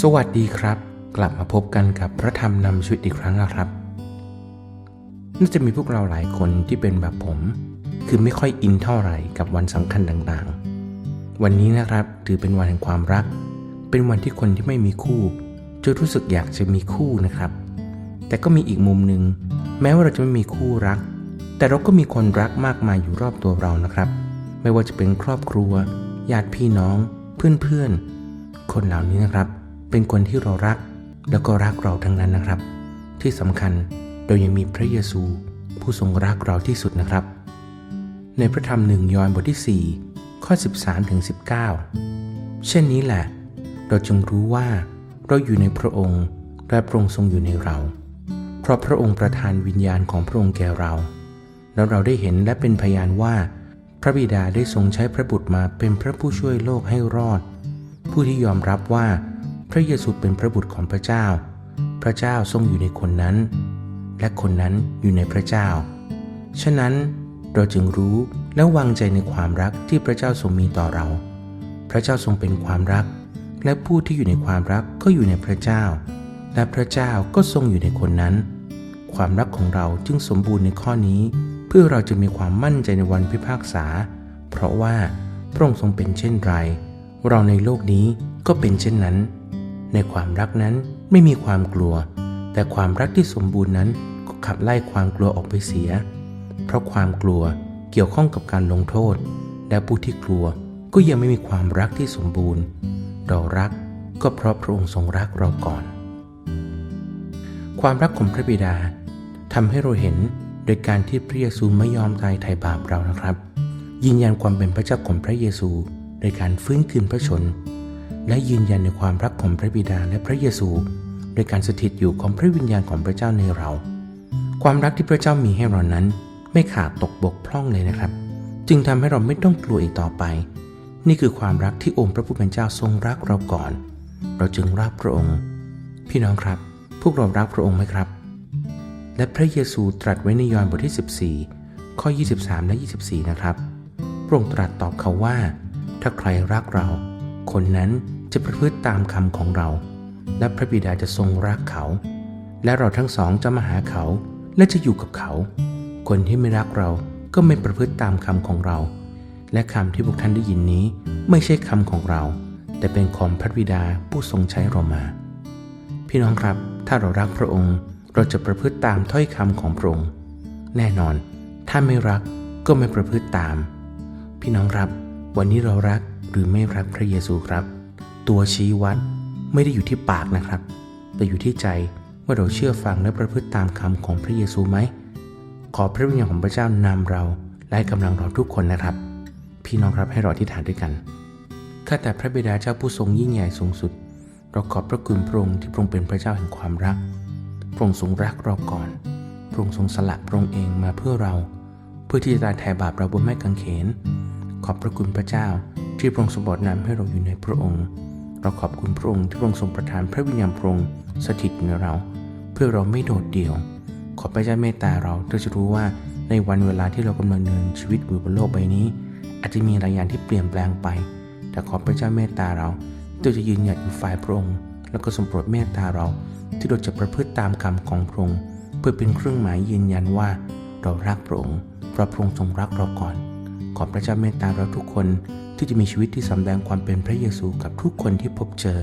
สวัสดีครับ กลับมาพบกันกับพระธรรมนำชีวิตอีกครั้งนะครับ น่าจะมีพวกเราหลายคนที่เป็นแบบผม คือไม่ค่อยอินเท่าไหร่กับวันสำคัญต่างๆ วันนี้นะครับถือเป็นวันแห่งความรัก เป็นวันที่คนที่ไม่มีคู่ จะรู้สึกอยากจะมีคู่นะครับ แต่ก็มีอีกมุมหนึ่งแม้ว่าเราจะไม่มีคู่รัก แต่เราก็มีคนรักมากมายอยู่รอบตัวเรานะครับ ไม่ว่าจะเป็นครอบครัวญาติพี่น้อง เพื่อนๆคนเหล่านี้นะครับ เป็นคนที่เรารักแล้วก็รักเราทั้งนั้นนะครับ ที่สำคัญเรายังมีพระเยซูผู้ทรงรักเราที่สุดนะครับ ในพระธรรมหนึ่งยอห์นบทที่ 4 ข้อ 13ถึง19 เช่นนี้แหละ เราจึงรู้ว่าเราอยู่ในพระองค์และพระองค์ทรงอยู่ในเรา เพราะพระองค์ประทานวิญญาณของพระองค์แก่เรา แล้วเราได้เห็นและเป็นพยานว่า พระบิดาได้ทรงใช้พระบุตรมาเป็นพระผู้ช่วยโลกให้รอด ผู้ที่ยอมรับว่า ระเยซูเป็นพระบุตรของพระเจ้า พระเจ้าทรงอยู่ในคนนั้น และคนนั้นอยู่ในพระเจ้า ฉะนั้นเราจึงรู้และวางใจในความรักที่พระเจ้าทรงมีต่อเรา พระเจ้าทรงเป็นความรัก และผู้ที่อยู่ในความรักก็อยู่ในพระเจ้า และพระเจ้าก็ทรงอยู่ในคนนั้น ความรักของเราจึงสมบูรณ์ในข้อนี้ เพื่อเราจะมีความมั่นใจในวันพิพากษา เพราะว่าพระองค์ทรงเป็นเช่นไร เราในโลกนี้ก็เป็นเช่นนั้น ในความรักนั้นไม่มีความกลัว แต่ความรักที่สมบูรณ์นั้นก็ขับไล่ความกลัวออกไปเสีย เพราะความกลัวเกี่ยวข้องกับการลงโทษ และผู้ที่กลัวก็ยังไม่มีความรักที่สมบูรณ์ เรารักก็เพราะพระองค์ทรงรักเราก่อน ความรักของพระบิดาทำให้เราเห็นโดยการที่พระเยซูไม่ยอมตายไถ่บาปเรานะครับยืนยันความเป็นพระเจ้าของพระเยซู โดยการฟื้นคืนพระชน และยืนยันในความรักของพระบิดาและพระเยซูโดยการสถิตอยู่ของพระวิญญาณของพระเจ้าในเรา ความรักที่พระเจ้ามีให้เรานั้นไม่ขาดตกบกพร่องเลยนะครับ จึงทำให้เราไม่ต้องกลัวอีกต่อไป นี่คือความรักที่องค์พระผู้เป็นเจ้าทรงรักเราก่อน เราจึงรักพระองค์ พี่น้องครับ พวกเรารักพระองค์ไหมครับ และพระเยซูตรัสไว้ในยอห์นบทที่ 14 ข้อ 23 และ 24 นะครับ พระองค์ตรัสตอบเขาว่า ถ้าใครรักเรา คนนั้น จะประพฤติตามคำของเรา และพระบิดาจะทรงรักเขา และเราทั้งสองจะมาหาเขาและจะอยู่กับเขา คนที่ไม่รักเราก็ไม่ประพฤติตามคำของเรา และคำที่พวกท่านได้ยินนี้ไม่ใช่คำของเรา แต่เป็นของพระบิดาผู้ทรงใช้เรามา พี่น้องครับ ถ้าเรารักพระองค์ เราจะประพฤติตามถ้อยคำของพระองค์แน่นอน ถ้าไม่รักก็ไม่ประพฤติตาม พี่น้องครับ วันนี้เรารักหรือไม่รักพระเยซูครับ ตัวชี้วัดไม่ได้อยู่ที่ปากนะครับ แต่อยู่ที่ใจว่าเราเชื่อฟังและประพฤติตามคำของพระเยซูไหม ขอพระวิญญาณของพระเจ้านำเราและให้กำลังเราทุกคนนะครับ พี่น้องครับให้เราอธิษฐานด้วยกันข้าแต่พระบิดาเจ้าผู้ทรงยิ่งใหญ่สูงสุด เราขอบพระคุณพระองค์ที่พระองค์เป็นพระเจ้าแห่งความรัก พระองค์ทรงรักเราก่อน พระองค์ทรงสละพระองค์เองมาเพื่อเรา เพื่อที่จะตายแทนบาปเราบนไม้กางเขน ขอบพระคุณพระเจ้าที่พระองค์ทรงบอกนำให้เราอยู่ในพระองค์ เราขอบคุณพระองค์ที่พระองค์ทรงประทานพระวิญญาณพระองค์สถิตในเรา เพื่อเราไม่โดดเดี่ยว ขอพระเจ้าเมตตาเราเราจะรู้ว่าในวันเวลาที่เรากำลังเดินชีวิตอยู่บนโลกใบนี้ อาจจะมีหลายอย่างที่เปลี่ยนแปลงไป แต่ขอพระเจ้าเมตตาเราที่เราจะยืนหยัดอยู่ฝ่ายพระองค์ แล้วก็ทรงโปรดเมตตาเรา ที่เราจะประพฤติตามคำของพระองค์เพื่อเป็นเครื่องหมายยืนยันว่าเรารักพระองค์เพราะพระองค์ทรงรักเราก่อน ขอพระเจ้าเมตตาเราทุกคน ที่จะมีชีวิตที่สำแดงความเป็นพระเยซูกับทุกคนที่พบเจอ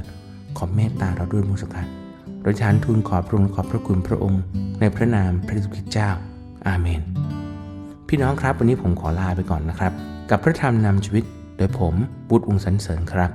ขอเมตตาเราด้วยมุสการเราทานทูลขอบพระองค์ขอบพระคุณพระองค์ ในพระนามพระเยซูคริสต์เจ้า อาเมน พี่น้องครับวันนี้ผมขอลาไปก่อนนะครับ กับพระธรรมนำชีวิต โดยผมบุตรวงศ์สันเสริญครับ